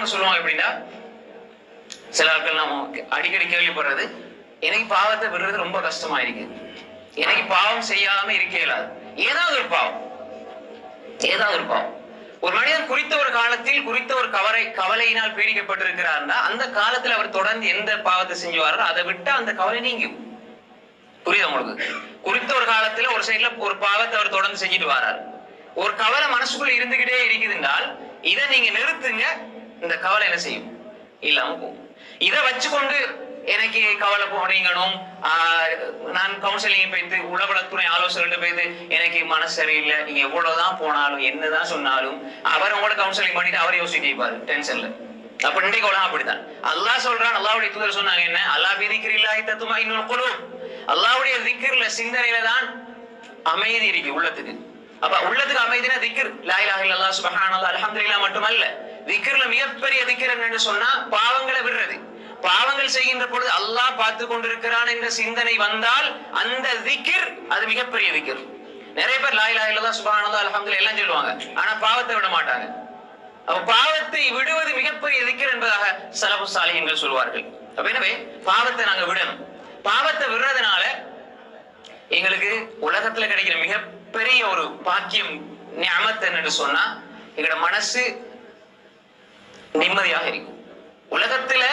உதாரணம் சொல்லுவாங்க எப்படின்னா சில ஆட்கள் நம்ம அடிக்கடி கேள்விப்படுறது எனக்கு பாவத்தை விடுறது ரொம்ப கஷ்டமா இருக்கு. எனக்கு பாவம் செய்யாம இருக்க இயலாது ஏதாவது ஒரு பாவம். ஏதாவது ஒரு பாவம். ஒரு மனிதன் குறித்த ஒரு காலத்தில் குறித்த ஒரு கவலை கவலையினால் பீடிக்கப்பட்டிருக்கிறார்னா அந்த காலத்துல அவர் தொடர்ந்து எந்த பாவத்தை செஞ்சு வர்றோ அதை விட்டு அந்த கவலை நீங்கும். புரியுது உங்களுக்கு? குறித்த ஒரு காலத்துல ஒரு சைட்ல ஒரு பாவத்தை அவர் தொடர்ந்து செஞ்சுட்டு வர்றாரு ஒரு கவலை மனசுக்குள்ள இருந்துகிட்டே இருக்குதுன்னால் இதை நீங்க நிறுத்துங்க இந்த கவலை என்ன செய்யும்? இல்லாம போகும். இதை வச்சுக்கொண்டு எனக்கு கவலை போனீங்கணும் நான் கவுன்சிலிங் போயிட்டு உளவளத்துறை ஆலோசனை போயிட்டு எனக்கு மனசு சரியில்லை. நீங்க எவ்வளவுதான் போனாலும் என்னதான் சொன்னாலும் அவர் உங்களோட கவுன்சிலிங் பண்ணிட்டு அவர் யோசிப்பாரு டென்ஷன்ல அப்ப இன்றைக்கு உலகம் அப்படித்தான். அல்லாஹ் சொல்றான் அல்லாவுடைய தூதர் சொன்னாங்க என்ன? அல்லாஹ் பிதிக்கிறில்லாஹி தத்துமா இன்னொரு குழு அல்லாஹ்வுடைய திக்ர்ல சிந்தனையில தான் அமைதி இருக்கு உள்ளத்துக்கு. அப்ப உள்ளத்துக்கு அமைதினா திக்ர். லாயிலாக இலாஹ இல்லல்லாஹ் சுப்ஹானல்லாஹ் அல்ஹம்துலில்லாஹ் மட்டுமல்ல. திக்ர்ல மிகப்பெரிய திக்ர் என்னன்னு சொன்னா பாவங்களை விடுறது. பாவங்கள் செய்கின்ற பொழுது அல்லாஹ் பார்த்து கொண்டிருக்கிறான் என்ற சிந்தனை வந்தால் அந்த திக்கிர் அது மிகப்பெரிய விக்கிர் நிறைய பேர் லா இலாஹ தான் சுபானந்தா அல்ஹம்துலில்லாஹ் எல்லாம் சொல்லுவாங்க. ஆனா பாவத்தை விட மாட்டாங்க. அப்ப பாவத்தை விடுவது மிகப்பெரிய திக்கிர் என்பதாக சலபு சாலிகங்கள் சொல்வார்கள். அப்ப எனவே பாவத்தை நாங்க விடணும். பாவத்தை விடுறதுனால எங்களுக்கு உலகத்துல கிடைக்கிற மிகப்பெரிய ஒரு பாக்கியம் ஞாபகத்தை என்னன்னு சொன்னா எங்களோட மனசு நிம்மதியாக இருக்கும். உலகத்துல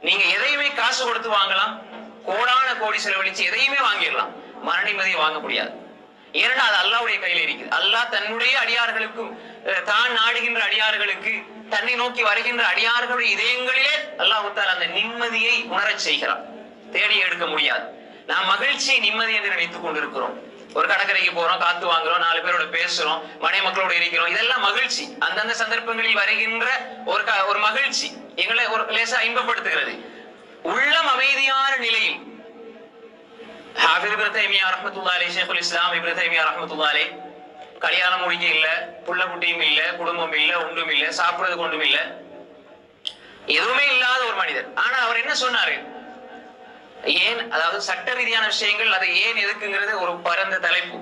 நீங்க எதையுமே காசு கொடுத்து வாங்கலாம் கோடான கோடி செலவழிச்சு எதையுமே வாங்கிடலாம். மன நிம்மதியை வாங்க முடியாது. ஏன்னா அது அல்லாவுடைய கையில இருக்குது. அல்லாஹ் தன்னுடைய அடியார்களுக்கும் தான் நாடுகின்ற அடியார்களுக்கு தன்னை நோக்கி வருகின்ற அடியார்களுடைய இதயங்களிலே அல்லாஹ் அந்த நிம்மதியை உணரச் செய்கிறான். தேடி எடுக்க முடியாது. நாம் மகிழ்ச்சியை நிம்மதி என்று நினைத்துக் கொண்டிருக்கிறோம். ஒரு கடற்கரைக்கு போறோம் காத்து வாங்குறோம் நாலு பேரோட பேசுறோம் மனை மக்களோட இருக்கிறோம். இதெல்லாம் மகிழ்ச்சி. அந்தந்த சந்தர்ப்பங்களில் வருகின்ற ஒரு ஒரு மகிழ்ச்சி எங்களை ஒரு லேசா இன்பப்படுத்துகிறது. உள்ளம் அமைதியான நிலையில். ஹாஃபிஸ் இப்னு தைமியா ரஹ்மத்துல்லாஹி அலைஹி ஷேகுல் இஸ்லாம் இப்னு தைமியா ரஹ்மத்துல்லாஹி அலைஹி. கல்யாணம் முடிக்க இல்ல புள்ள குட்டியும் இல்ல குடும்பம் இல்ல ஒன்றும் இல்ல சாப்பிடுறது கொண்டும் இல்ல. எதுவுமே இல்லாத ஒரு மனிதர். ஆனா அவர் என்ன சொன்னாரு? ஏன் அதாவது சட்ட ரீதியான விஷயங்கள் அதை ஏன் எதுக்குங்கிறது ஒரு பரந்த தலைப்பு.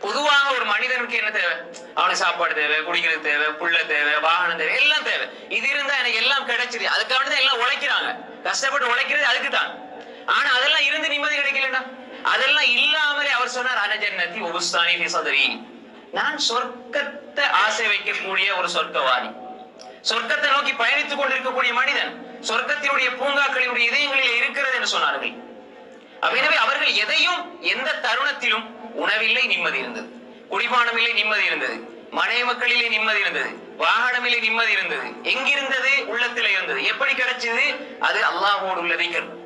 பொதுவாக ஒரு மனிதனுக்கு என்ன தேவை? அவனுக்கு சாப்பாடு தேவை குடிக்கிறது தேவை புள்ள தேவை வாகனம் தேவை எல்லாம் தேவை. இது இருந்தா எனக்கு எல்லாம் கிடைச்சிது. அதுக்காக தான் எல்லாம் உழைக்கிறாங்க. கஷ்டப்பட்டு உழைக்கிறது அதுக்கு தான் ஆனா அதெல்லாம் இருந்து நிம்மதி கிடைக்கலடா. அதெல்லாம் இல்லாமலே அவர் சொன்னார் அனஜன்னதி உபுஸ்தானி ஃபி சதரி. நான் சொர்க்கத்தை ஆசை வைக்கக்கூடிய ஒரு சொர்க்கவாதி. சொர்க்கத்தை நோக்கி பயணித்துக் கொண்டிருக்கக்கூடிய மனிதன். சொர்க்கத்தினுடைய பூங்காக்களினுடைய இதயங்களில் இருக்கிறது என்று சொன்னார்கள். எனவே அவர்கள் எதையும் எந்த தருணத்திலும் உணவில்லை நிம்மதி இருந்தது. குடிபானம் இல்லை நிம்மதி இருந்தது. மனை மக்களிலே நிம்மதி இருந்தது. வாகனமிலே நிம்மதி இருந்தது. எங்கிருந்தது? உள்ளத்திலே இருந்தது. எப்படி கிடைச்சது? அது அல்லாஹோடு உள்ள திக்ர்